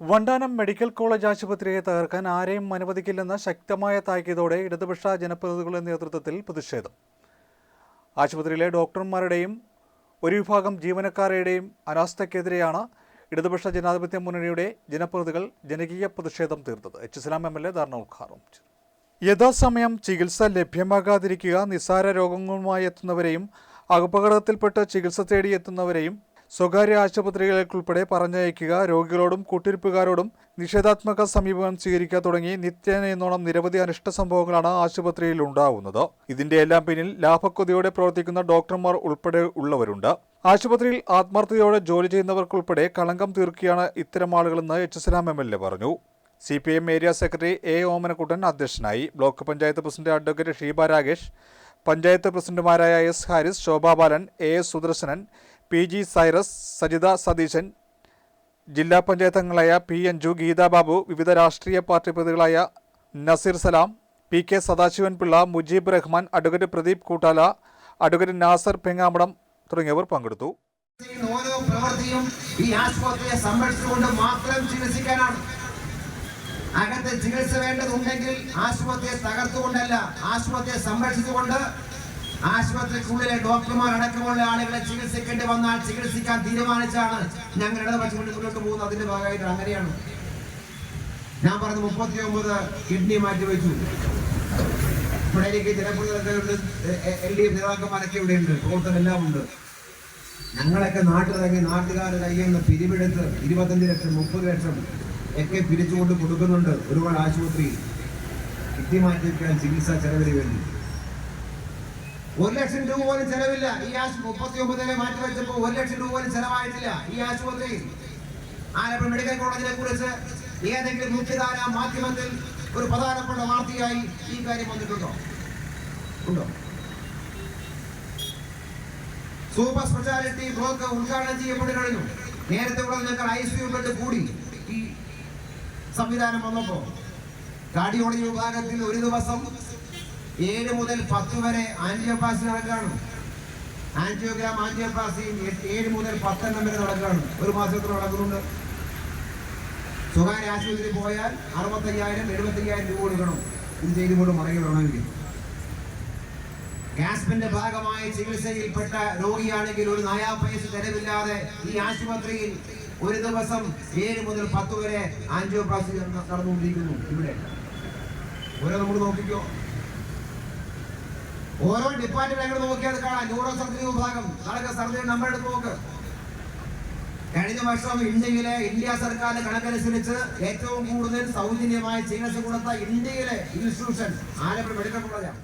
Vandanam medical college ആശുപത്രിയെ തകർക്കാൻ ആരെയും അനുവദിക്കില്ലെന്ന ശക്തമായ താക്കീതോടെ ഇടതുപക്ഷ ജനപ്രതിനിധികളുടെ നേതൃത്വത്തിൽ പ്രതിഷേധം. ആശുപത്രിയിലെ ഡോക്ടർമാരുടെയും ഒരു വിഭാഗം ജീവനക്കാരുടെയും അനാസ്ഥയ്ക്കെതിരെയാണ് ഇടതുപക്ഷ ജനാധിപത്യ മുന്നണിയുടെ ജനപ്രതിനിധികൾ ജനകീയ പ്രതിഷേധം തീർത്തത്. H Islam M L A ധാരണ ഉദ്ഘാടനം ചെയ്തു. യഥാസമയം ചികിത്സ ലഭ്യമാകാതിരിക്കുക നിസ്സാര രോഗങ്ങളുമായി എത്തുന്നവരെയും അപകടത്തിൽപ്പെട്ട് ചികിത്സ തേടി എത്തുന്നവരെയും സ്വകാര്യ ആശുപത്രികളിലേക്കുൾപ്പെടെ പറഞ്ഞയക്കുക രോഗികളോടും കൂട്ടിരിപ്പുകാരോടും നിഷേധാത്മക സമീപനം സ്വീകരിക്കുക തുടങ്ങി നിത്യേനയെന്നോണം നിരവധി അനിഷ്ട സംഭവങ്ങളാണ് ആശുപത്രിയിൽ ഉണ്ടാവുന്നത്. ഇതിന്റെ എല്ലാം പിന്നിൽ ലാഭക്കൊതിയോടെ പ്രവർത്തിക്കുന്ന ഡോക്ടർമാർ ഉൾപ്പെടെ ഉള്ളവരുണ്ട്. ആശുപത്രിയിൽ ആത്മാർത്ഥതയോടെ ജോലി ചെയ്യുന്നവർക്കുൾപ്പെടെ കളങ്കം തീർക്കുകയാണ് ഇത്തരം ആളുകളെന്ന് H Salam M L A പറഞ്ഞു. C P M area secretary A Omanakuttan അധ്യക്ഷനായി. Block panchayat president advocate Sheeba Ragesh panchayat പ്രസിഡന്റുമാരായ S Haris Shobha Balan A S Sudarsanan P G Cyrus Sajitha Satheesan ജില്ലാ panchayat P Anju Geetha Babu വിവിധ രാഷ്ട്രീയ party പ്രതികളായ Nazeer Salam P K Sadasivan Pillai Mujeeb Rahman advocate Pradeep Koottala advocate Nasar Pengamadam തുടങ്ങിയവർ പങ്കെടുത്തു. ഓരോ ഈ ആശുപത്രിയെ മാത്രം ചികിത്സിക്കാനാണ്. അകത്ത് ചികിത്സ വേണ്ടതുണ്ടെങ്കിൽ ആശുപത്രിയെ തകർത്തുകൊണ്ടല്ല ആശുപത്രിയെ സംരക്ഷിച്ചുകൊണ്ട് ആശുപത്രിക്കുള്ളിലെ ഡോക്ടർമാർ അടക്കമുള്ള ആളുകളെ ചികിത്സിക്കേണ്ടി വന്നാൽ ചികിത്സിക്കാൻ തീരുമാനിച്ചാണ് ഞങ്ങൾ ഇടതുപക്ഷ പോകുന്നത്. അതിന്റെ ഭാഗമായിട്ട് അങ്ങനെയാണ്. ഞാൻ പറഞ്ഞ മുപ്പത്തി ഒമ്പത് കിഡ്നി മാറ്റിവെച്ചു. ഇവിടെ എനിക്ക് ജനപ്രതിനിധികളുണ്ട് എൽ ഡി എഫ് നേതാക്കന്മാരൊക്കെ ഇവിടെ ഉണ്ട്. പ്രവർത്തകരെല്ലാം ഉണ്ട്. ഞങ്ങളൊക്കെ നാട്ടിലിറങ്ങി നാട്ടുകാരുടെ കയ്യിൽ നിന്ന് പിരിവെടുത്ത് ഇരുപത്തഞ്ച് ലക്ഷം മുപ്പത് ലക്ഷം ഒക്കെ പിരിച്ചുകൊണ്ട് കൊടുക്കുന്നുണ്ട് ഒരുപാട് ആശുപത്രിയിൽ. കിഡ്നി മാറ്റിവെക്കാൻ ചികിത്സ ചെലവിന് വേണ്ടി. ഒരു ലക്ഷം രൂപ പോലും ചെലവില്ല. ഈ ആശു മുപ്പത്തി ഒമ്പതിനെ മാറ്റി വെച്ചപ്പോൾ ഒരു ലക്ഷം രൂപ പോലും ചെലവായിട്ടില്ല. ഈ ആശുപത്രിയിൽ ആലപ്പുഴ മെഡിക്കൽ കോളേജിനെ കുറിച്ച് ഏതെങ്കിലും മുഖ്യധാര മാധ്യമത്തിൽ ഒരു പ്രധാനപ്പെട്ട വാർത്തയായി ഈ കാര്യം വന്നിട്ടുണ്ടോ? ഉണ്ടോ? സൂപ്പർ സ്പെഷ്യാലിറ്റി ബ്ലോക്ക് ഉദ്ഘാടനം ചെയ്യപ്പെട്ടു നേരത്തെ ഇവിടെ ഞങ്ങൾ ഐ സി കൂടി ഈ സംവിധാനം വന്നപ്പോ. കാർഡിയോളജി വിഭാഗത്തിൽ ഒരു ദിവസം ഏഴ് മുതൽ പത്ത് വരെ ആൻജിയോപാസി നടക്കുകയാണ് ആൻജിയോഗ്രാം ആൻജിയോപാസിയും എട്ട്- ഏഴ് മുതൽ പത്തെണ്ണം വരെ നടക്കുകയാണ് ഒരു മാസത്തിൽ നടക്കുന്നുണ്ട്. സ്വകാര്യ ആശുപത്രി പോയാൽ അറുപത്തയ്യായിരം എഴുപത്തയ്യായിരം രൂപ കൊടുക്കണം. ഇത് ചെയ്തുകൊണ്ട് മടങ്ങി ഗ്യാസ്മിന്റെ ഗ്യാസ്പിന്റെ ഭാഗമായി ചികിത്സയിൽപ്പെട്ട രോഗിയാണെങ്കിൽ ഒരു നയാ പൈസ ചെലവില്ലാതെ ഈ ആശുപത്രിയിൽ ഒരു ദിവസം ഏഴ് മുതൽ പത്ത് വരെ ആൻജിയോപ്ലാസ്റ്റി നട- നടന്നുകൊണ്ടിരിക്കുന്നു ഇവിടെ. ഓരോ നമ്മൾ നോക്കിക്കോ. ഓരോ ഡിപ്പാർട്ട്മെന്റ് അങ്ങോട്ട് നോക്കിയാൽ കാണാം. ന്യൂറോ സർജറി വിഭാഗം. നാളെ സർജറി നമ്പർ എടുത്ത് നോക്ക്. കഴിഞ്ഞ വർഷം ഇന്ത്യയിലെ ഇന്ത്യ സർക്കാരിന്റെ കണക്കനുസരിച്ച് ഏറ്റവും കൂടുതൽ സൗജന്യമായ ചികിത്സ കൊടുത്ത ഇന്ത്യയിലെ ഇൻസ്റ്റിറ്റ്യൂഷൻ ആലപ്പുഴ മെഡിക്കൽ കോളേജാണ്